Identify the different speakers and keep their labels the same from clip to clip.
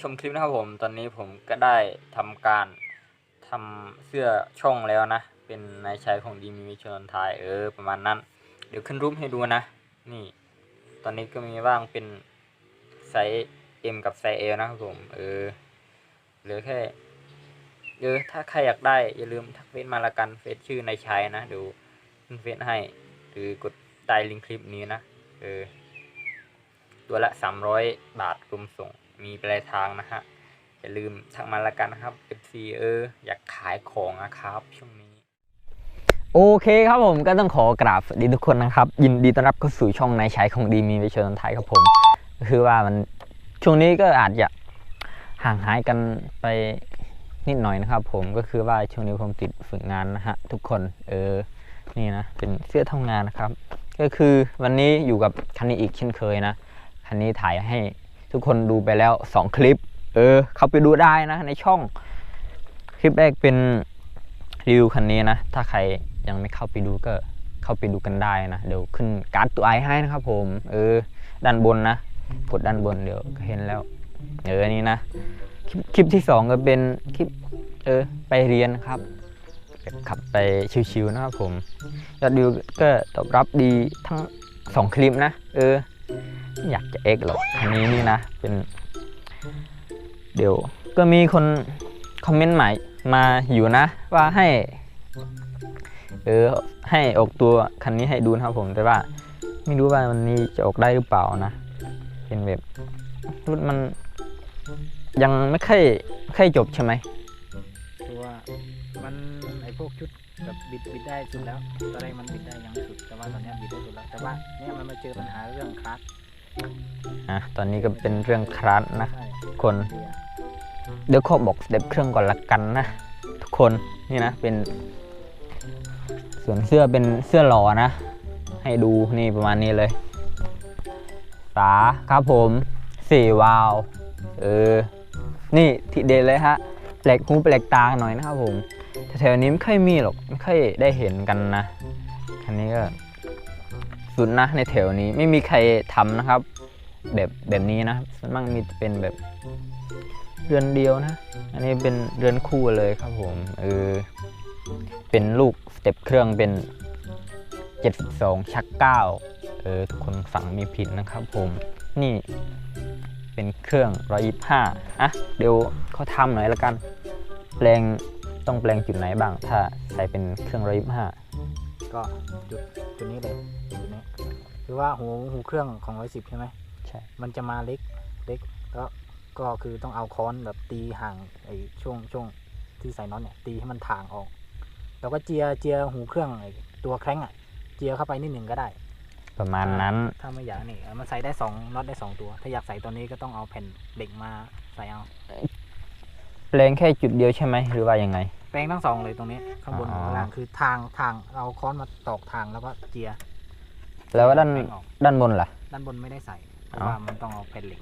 Speaker 1: ชมคลิปนะครับผม ตอนนี้ผมก็ได้ทำการทำเสื้อช่องแล้วนะ เป็นนายชายของดีมีวิชนทายเออประมาณนั้น เดี๋ยวขึ้นรูปให้ดูนะ นี่ ตอนนี้ก็มีว่างเป็นไซส์ M กับไซส์ L นะครับผม เออเหลือแค่เออถ้าใครอยากได้ อย่าลืมทักเฟซมาละกันเฟซชื่อนายชายนะเดี๋ยวขึ้นเฟซให้หรือกดใต้ลิงก์คลิปนี้นะ เออ ตัวละ 300 บาทรวมส่ง มีปลายทางนะฮะ อย่าลืมทักมาละกันนะครับ FC เอออยากขายของนะครับช่วงนี้ โอเคครับผมก็ต้องขอกราบสวัสดีทุกคนนะครับ ยินดีต้อนรับเข้าสู่ช่องนายชายของดีมีวิชนไทยครับผม ก็คือว่ามันช่วงนี้ก็อาจจะห่างหายกันไปนิดหน่อยนะครับ ผมก็คือว่าช่วงนี้ผมติดฝึกงานนะฮะทุกคนเออนี่นะเป็นเสื้อทำงานนะครับ ก็คือวันนี้อยู่กับคันนี้อีกเช่นเคยนะคันนี้ถ่ายให้ ทุกคนดูไปแล้ว2คลิป เออ เข้าไปดูได้นะ ในช่อง คลิปแรกเป็นรีวิวคันนี้นะ ถ้าใครยังไม่เข้าไปดูก็เข้าไปดูกันได้นะ เดี๋ยวขึ้นการ์ดตัวไอให้นะครับผม เออ ด้านบนนะ กดด้านบนเดี๋ยวเห็นแล้ว เออ นี่นะ คลิปคลิปที่สองก็เป็นคลิป เออ ไปเรียนครับ ขับไปชิวๆนะครับผม ยอดวิวก็ตอบรับดีทั้งสองคลิปนะ เออ อยากจะเอ็กหรอกอันนี้นี่นะ เป็น เดี๋ยว ก็มีคนคอมเมนต์ใหม่มาอยู่นะ ว่าให้ เออ ให้ออกตัวคันนี้ให้ดูนะครับผม แต่ว่า ไม่รู้ว่าวันนี้จะออกได้หรือเปล่านะ เป็นแบบรถมันยังไม่ค่อยค่อยจบใช่ไหม
Speaker 2: คือว่ามันไอพวกชุดแบบบิดบิดได้สุดแล้วตอนแรกมันบิดได้ยังสุดแต่ว่าตอนนี้บิดได้สุดแล้วแต่ว่าเนี่ยมันมาเจอปัญหาเรื่องคลัตช์
Speaker 1: อะตอนนี้ก็เป็นเรื่องครัสนะ
Speaker 2: ใช่
Speaker 1: คน
Speaker 2: เกียร์
Speaker 1: เดี๋ยวขอบอกสเต็ปเครื่องก่อนละกันนะ ทุกคนนี่นะเป็น ส่วนเสื้อเป็นเสื้อหล่อนะ ให้ดูนี่ประมาณนี้เลยฝาครับผมสี่วาล์วเออ นี่ทีเด็ดเลยฮะแปลกหูแปลกตาหน่อยนะครับผมแถวๆนี้ไม่ค่อยมีหรอกไม่ค่อยได้เห็นกันนะคันนี้ก็ สุดนะในแถวนี้ไม่มีใครทำนะครับ แบบแบบนี้นะส่วนมากมีเป็นแบบเรือนเดียวนะ อันนี้เป็นเรือนคู่เลยครับผมเออเป็นลูกสเต็ปเครื่องเป็น 72 ชัก 9 เออทุกคนฟังมีผิดนะครับผม นี่เป็นเครื่อง 125 อะ เดี๋ยวเขาทำหน่อยละกัน แปลงต้องแปลงจุดไหนบ้าง ถ้าใส่เป็นเครื่อง 125
Speaker 2: ก็จุดจุดนี้เลยจุดนี้คือว่าหูหูเครื่องของร้อยสิบใช่ไหม
Speaker 1: ใช่
Speaker 2: มันจะมาเล็กเล็กแล้วก็คือต้องเอาค้อนแบบตีห่างไอช่วงช่วงที่ใส่น็อตเนี่ยตีให้มันถ่างออก แล้วก็เจียเจียหูเครื่องไอตัวแคร้งอะ เจียเข้าไปนิดหนึ่งก็ได้
Speaker 1: ประมาณนั้น
Speaker 2: ถ้าไม่อยากนี่เออมันใส่ได้สองน็อตได้สองตัว ถ้าอยากใส่ตัวนี้ก็ต้องเอาแผ่นเหล็กมาใส่เอา
Speaker 1: แปลงแค่จุดเดียวใช่ไหมหรือว่ายังไง
Speaker 2: แป ลงทั้งสองเลยตรงนี้ ข้างบน
Speaker 1: อ๋อ
Speaker 2: ข้างล่างคือทางทางเอาค้อนมาตอกทางแล้วก็เจีย
Speaker 1: แล้วด้าน
Speaker 2: แปลงออก
Speaker 1: ด้านบนล่ะ
Speaker 2: ด้านบนไม่ได้ใส่เพราะ
Speaker 1: อ๋อ
Speaker 2: ว่ามันต้องเอาแผ่นเหล็ก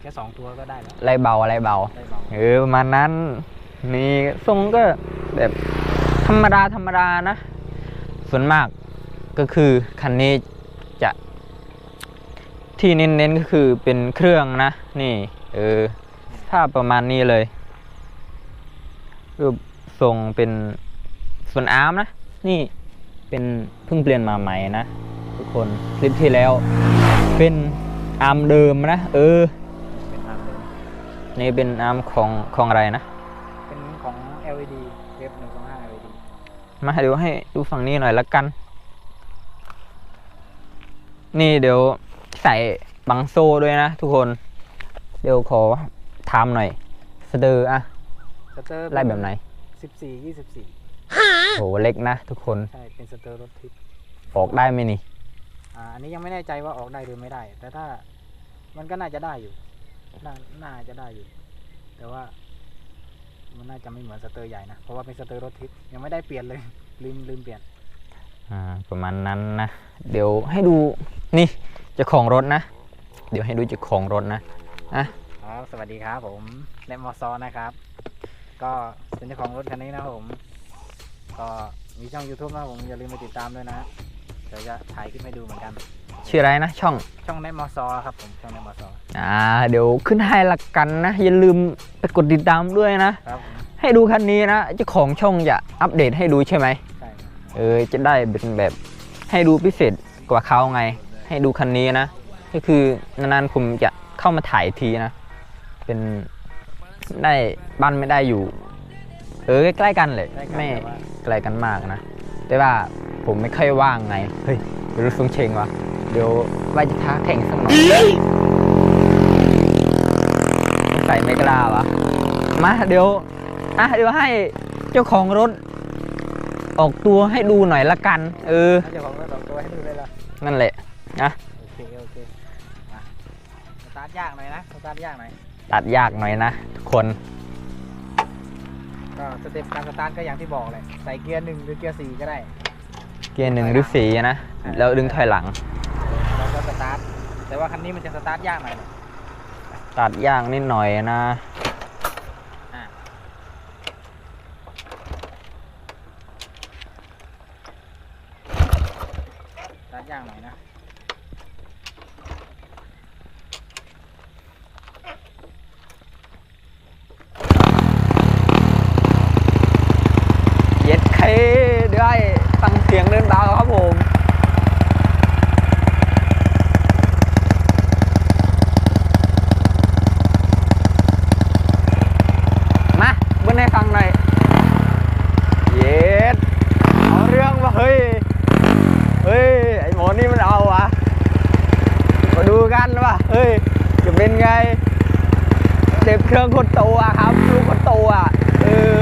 Speaker 2: แค่สองตัวก็ได้แล้ว
Speaker 1: อะไรเบาอะไรเบา
Speaker 2: ได้เบา
Speaker 1: เออประมาณนั้น นี่ทรงก็แบบธรรมดาธรรมดานะ ส่วนมากก็คือคันนี้จะที่เน้นๆก็คือเป็นเครื่องนะ นี่ เออถ้าประมาณนี้เลย รูปทรงเป็นส่วนอาร์มนะ นี่เป็นเพิ่งเปลี่ยนมาใหม่นะ ทุกคนคลิปที่แล้ว เป็นอาร์มเดิมนะเออ
Speaker 2: เป็นทางเดิม
Speaker 1: นี่เป็นอาร์มของของอะไรนะ
Speaker 2: เป็นของ LED เว็บหนึ่งสองห้า LED
Speaker 1: มาเดี๋ยวให้ดูฝั่งนี้หน่อยละกัน นี่เดี๋ยวใส่บังโซ่ด้วยนะทุกคน เดี๋ยวขอถามหน่อยสเตอร์อะ
Speaker 2: สเตอร์
Speaker 1: ไล่แบบไหน
Speaker 2: สิบสี่ยี่สิบสี่
Speaker 1: โหเล็กนะทุกคน
Speaker 2: ใช่ เป็นสเตอร์รถทิพย์
Speaker 1: ออกได้ไหมนี่
Speaker 2: อ่า อันนี้ยังไม่แน่ใจว่าออกได้หรือไม่ได้ แต่ถ้ามันก็น่าจะได้อยู่ น่าน่าจะได้อยู่ แต่ว่า มันน่าจะไม่เหมือนสเตอร์ใหญ่นะ เพราะว่าเป็นสเตอร์รถทิพย์ยังไม่ได้เปลี่ยนเลย ลืมลืมเปลี่ยน
Speaker 1: อ่า ประมาณนั้นนะ เดี๋ยวให้ดู นี่เจ้าของรถนะ เดี๋ยวให้ดูเจ้าของรถนะอะ
Speaker 2: ครับ สวัสดีครับผม และมอซอนะครับ ก็เป็นเจ้าของรถคันนี้นะครับผม ก็มีช่อง YouTube นะครับผมอย่าลืมไปติดตามด้วยนะฮะเดี๋ยวจะถ่ายคลิปให้ดูเหมือนกัน
Speaker 1: ชื่ออะไรนะช่อง
Speaker 2: ช่องในมอซอครับผมช่องในมอซอ
Speaker 1: อ่า เดี๋ยวขึ้นให้ละกันนะ อย่าลืมไปกดติดตามด้วยนะ
Speaker 2: ครับผม
Speaker 1: ให้ดูคันนี้นะเจ้าของช่องจะอัปเดตให้ดูใช่ไหม
Speaker 2: ใช่ครับ
Speaker 1: เออจะได้เป็นแบบให้ดูพิเศษกว่าเขาไง ให้ดูคันนี้นะ ก็คือนานๆผมจะเข้ามาถ่ายทีนะ เป็น ได้บ้านไม่ได้อยู่ เออใกล้ๆกันเลย
Speaker 2: ได้ครับ
Speaker 1: ไม่
Speaker 2: แต่ว่า
Speaker 1: ไกลกันมากนะ แต่ว่าผมไม่ค่อยว่างไง เฮ้ยเดี๋ยวรู้ทรงเชงวะเดี๋ยวว่าจะท้าแข่งสักหน่อยใส่ไม่กล้าวะมาเดี๋ยวอะเดี๋ยวให้เจ้าของรถ ออกตัวให้ดูหน่อยละกัน เออ
Speaker 2: ถ้าเจ้าของรถออกตัวให้ดูเลยล่ะ
Speaker 1: นั่นแหละนะ
Speaker 2: โอเคโอเคมาสตาร์ทยากหน่อยนะสตาร์ทยากหน่อย
Speaker 1: ตัดยากหน่อยนะทุกคน
Speaker 2: ก็สเต็ปการสตาร์ทก็อย่างที่บอกเลยใส่เกียร์หนึ่งหรือเกียร์สี่ก็ได้
Speaker 1: เกียร์หนึ่งหรือสี่นะ แล้วดึงถอยหลัง
Speaker 2: แล้วก็สตาร์ทแต่ว่าคันนี้มันจะสตาร์ทยากหน่อยนะ
Speaker 1: ตัดยากนิดหน่อยนะ
Speaker 2: อะสตาร์ทยากหน่อยนะ
Speaker 1: เย็ดเคเดี๋ยวให้ฟังเสียงเดินเบาครับผม มาเบิ้ลให้ฟังหน่อย เย็ดเอาเรื่องว่าเฮ้ย เฮ้ย ไอหมอนี่มันเอาวะมาดู กันว่าเฮ้ยจะเป็นไงเด็บเครื่องคนโตอะครับลูกคนโตอะเออ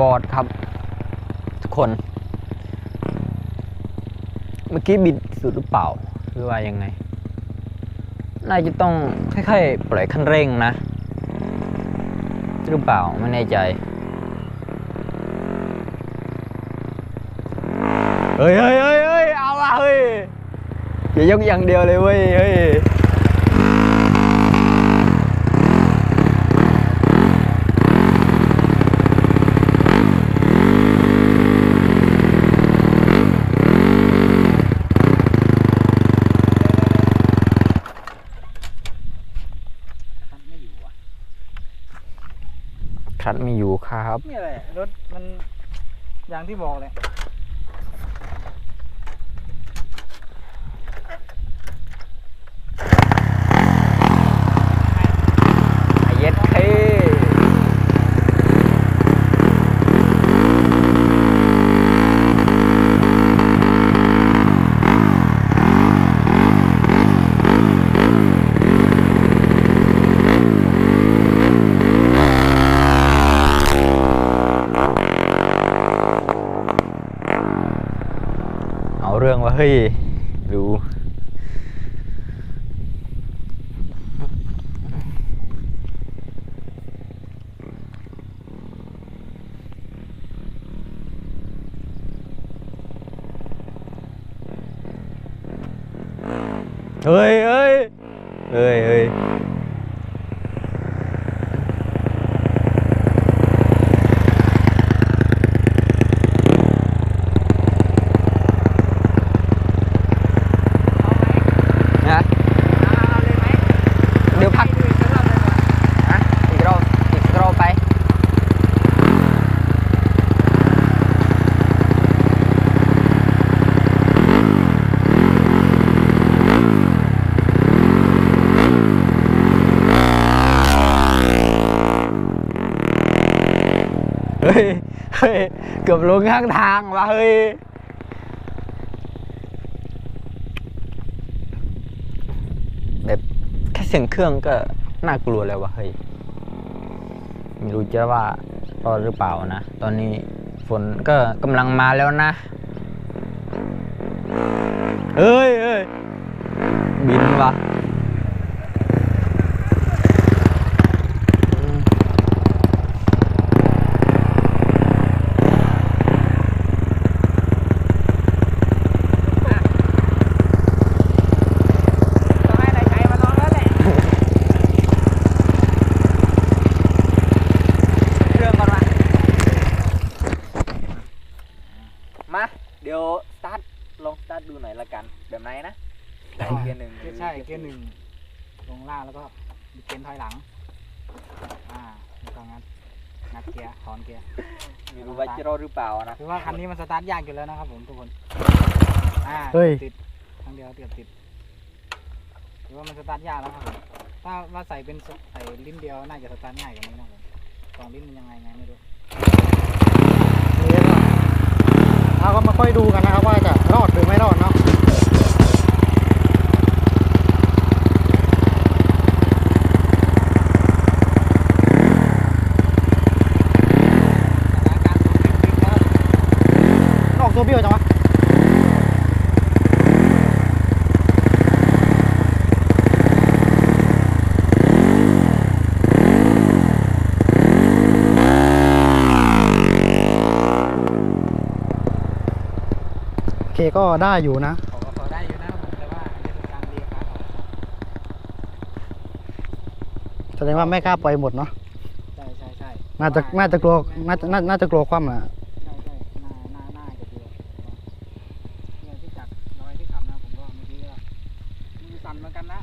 Speaker 1: บอดครับ ทุกคน เมื่อกี้บิดสุดหรือเปล่าหรือว่ายังไง น่าจะต้องค่อยๆปล่อยคันเร่งนะ หรือเปล่าไม่แน่ใจ เฮ้ยเฮ้ยเฮ้ยเอาละเฮ้ยอย่ายกอย่างเดียวเลยเว้ยเฮ้ย
Speaker 2: คันไม่อยู่อะั
Speaker 1: ดไม่อยู่ครับ
Speaker 2: นี่แหละรถมันอย่างที่บอกเลย
Speaker 1: เอาเรื่องว่าเฮ้ย ดูเฮ้ยเฮ้ยเฮ้ยเฮ้ยนะเดี๋ยวพักนะอีกรอบอีกรอบไป เฮ้ย เฮ้ยเกือบลงข้างทางว่ะเฮ้ยแบบแค่เสียงเครื่องก็น่ากลัวแล้วว่ะเฮ้ยไม่รู้จะว่ารอดหรือเปล่านะ ตอนนี้ฝนก็กำลังมาแล้วนะเฮ้ยเฮ้ย บินว่ะอืม ยวสตาร์ทลองสตาร์ทดูหน่อยละกัน แบบไหนนะไหนเกียร์หนึ่ง
Speaker 2: ใช่เกียร์หนึ่งลงล่างแล้วก็เกียร์ถอยหลัง อ่าแล้วก็งัด งัดเกียร์ถอนเกียร์
Speaker 1: ไม่รู้ว่าจะรอดหรือเปล่านะ
Speaker 2: คือว่าคันนี้มันสตาร์ทยากอยู่แล้วนะครับผมทุกคนอ่า
Speaker 3: เฮ้ย
Speaker 2: ติดครั้งเดียวเกือบติดคือว่ามันสตาร์ทยากแล้วครับผมถ้าว่าใส่เป็นใส่ลิ้นเดียวน่าจะสตาร์ทง่ายกว่านี้นะครับผมสองลิ้นมันยังไงไงไม่รู้
Speaker 3: นี่ก็เราก็มาค่อยดูกันนะครับว่าจะรอดหรือไม่รอดเนาะ
Speaker 2: อาการติดติดครับ
Speaker 3: ออก ตัวเบี้ยวจังวะโอเคก็ได้อยู่นะ
Speaker 2: ขอขอได้อยู่นะครับผมแต่ว่าอันนี้เป็นการเรียกครับ
Speaker 3: แสดงว่าไม่กล้าปล่อยหมดเนาะ
Speaker 2: ใช่ใช่ใช่
Speaker 3: น่าจะน่าจะกลัวน่าจะน่าน่าจะกลัวคว่ำอะ
Speaker 2: ใช่ใช่น่าน่าน่าจะกลัวเนี่ยที่จักรรอยที่ขับนะผมก็เมื่อกี้ก็มือสั่นเหมือนกันนะ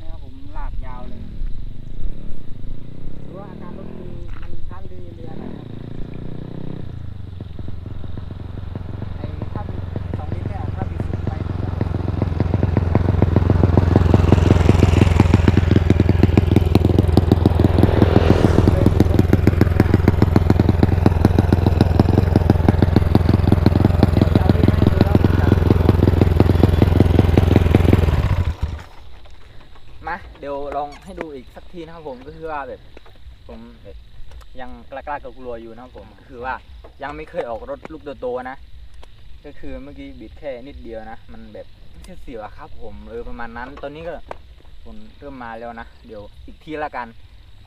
Speaker 2: นะครับผมลากยาวเลยหรือว่าอาการรถคือมันทันเรือเรืออะไรนะไอ้ถ้าบิดสองลิ้นเนี่ยถ้าบิดสุดไป
Speaker 1: มาเดี๋ยวล องให้ดูอีกสักทีนะครับผมก็คือว่าแบบผมแบบยังกล้าๆกับกลัวอยู่นะครับผมก็คือว่ายังไม่เคยออกรถลูกโตๆนะ ก็คือเมื่อกี้บิดแค่นิดเดียวนะ มันแบบเสียวครับ ผมเออประมาณนั้น ตอนนี้ก็ฝนเริ่มมาแล้วนะ เดี๋ยวอีกทีละกัน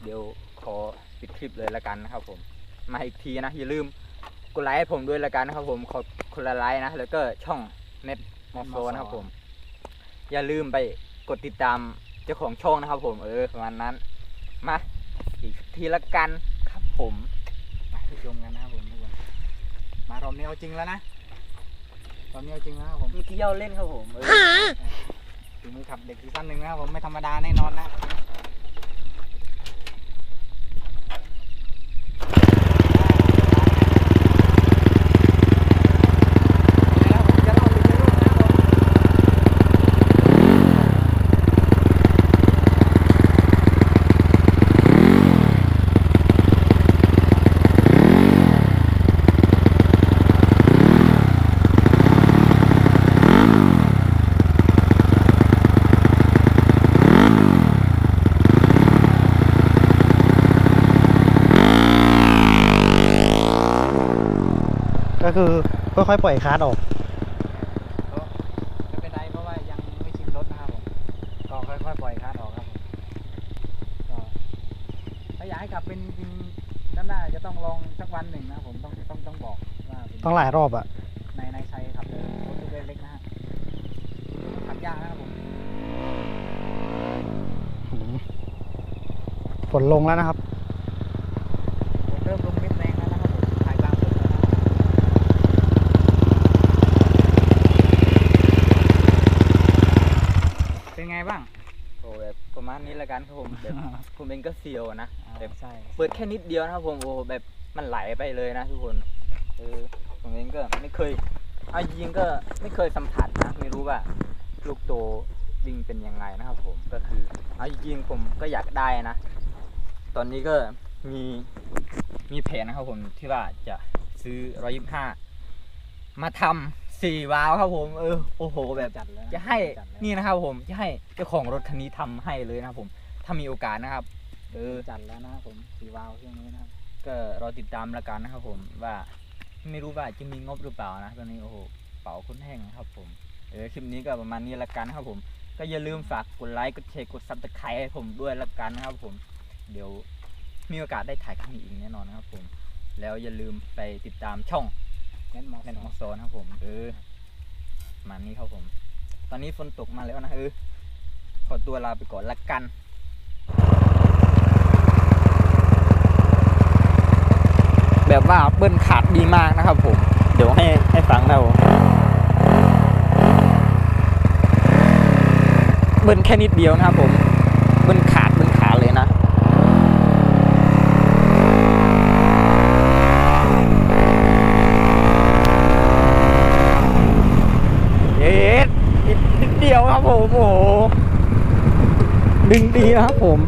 Speaker 1: เดี๋ยวขอปิดคลิปเลยละกันนะครับผม มาอีกทีนะอย่าลืมกดไลค์ให้ผมด้วยละกันนะครับผมขอคนละไลค์นะ แล้วก็ช่องเน็ตมอโซนะครับผม อย่าลืมไปกดติดตาม จ้าของช่องนะครับผมเออประมาณนั้น มาอีกทีละกันครับผม
Speaker 2: ไปชมกันนะครับผมทุกคนมารอบนี้เอาจริงแล้วนะรอบนี้เอาจริงแล้วครับผม
Speaker 1: เมื่อกี้เย้าเล่นครับผมเออ
Speaker 2: ถึงมือขับเด็กซีซั่นหนึ่งนะครับผมไม่ธรรมดาแน่นอนนะแล้วผมจะเล่าอีกเรื่องนะครับผม
Speaker 3: ก็คือ ค่อยๆปล่อยคาร์ดออก
Speaker 2: ก็ไม่เป็นไรเพราะว่ายังไม่ชินรถนะครับผมก็ค่อยๆปล่อยคาร์ดออกครับผมก็ถ้าอยากให้กลับเป็นจริงๆด้านหน้าจะต้องลองสักวันหนึ่งนะครับผมต้องต้องต้องบอกว่าเป็น
Speaker 3: ต้องหลายรอบอะ
Speaker 2: ในในชัยขับเลยรถลูกเล็กๆนะฮะขับยากนะครับผม
Speaker 3: อืมฝนลงแล้วนะครับ
Speaker 2: ผมเริ่มลงเม็ดแรงแล้วนะครับผมถ่ายกลางฝนแล้วนะครับ เป็นไงบ้าง
Speaker 1: โอ้แบบประมาณนี้ละกันครับผมแบบผมเองก็เสียวนะแบบ
Speaker 2: ใช่
Speaker 1: เปิดแค่นิดเดียวนะครับผมโอ้แบบมันไหลไปเลยนะทุกคนเออผมเองก็ไม่เคยเอาจริงๆก็ไม่เคยสัมผัสนะไม่รู้ว่าลูกโตวิ่งเป็นยังไงนะครับผมก็คือเอาจริงๆผมก็อยากได้นะ ตอนนี้ก็มีมีแผนนะครับผมที่ว่าจะซื้อร้อยยี่ห้ามาทำ สี่วาล์วครับผมเออโอ้โหแบบ
Speaker 2: จัดแล้ว
Speaker 1: จะให้
Speaker 2: จัดแล้ว
Speaker 1: นี่นะครับผมจะให้เจ้าของรถคันนี้ทำให้เลยนะครับผมถ้ามีโอกาสนะครับเออ
Speaker 2: จัดแล้วนะครับผมสีวาล์วเครื่องนี้นะครับ
Speaker 1: ก็รอติดตามแล้วกันนะครับผมว่าไม่รู้ว่าจะมีงบหรือเปล่านะตอนนี้โอ้โหเป๋าคุ้นแห้งนะครับผมเออคลิปนี้ก็ประมาณนี้ละกันนะครับผม ก็อย่าลืมฝากกดไลค์กดแชร์กดซับสไครต์ให้ผมด้วยละกันนะครับผมเดี๋ยวมีโอกาสได้ถ่ายครั้งนี้อีกแน่นอนนะครับผม แล้วอย่าลืมไปติดตามช่อง
Speaker 2: เน้นมอ
Speaker 1: แม
Speaker 2: ส
Speaker 1: นมอโซนะครับผม เออประมาณนี้ครับผม ตอนนี้ฝนตกมาแล้วนะเออ ขอตัวลาไปก่อนละกันแบบว่าเบิ้ลขาดดีมากนะครับผม เดี๋ยวให้ให้ฟังนะครับผมเบิ้ลแค่นิดเดียวนะครับผม เบิ้ลขาดเบิ้ลขาดเลยนะ เย็ดอีกนิ ดึงดีครับผม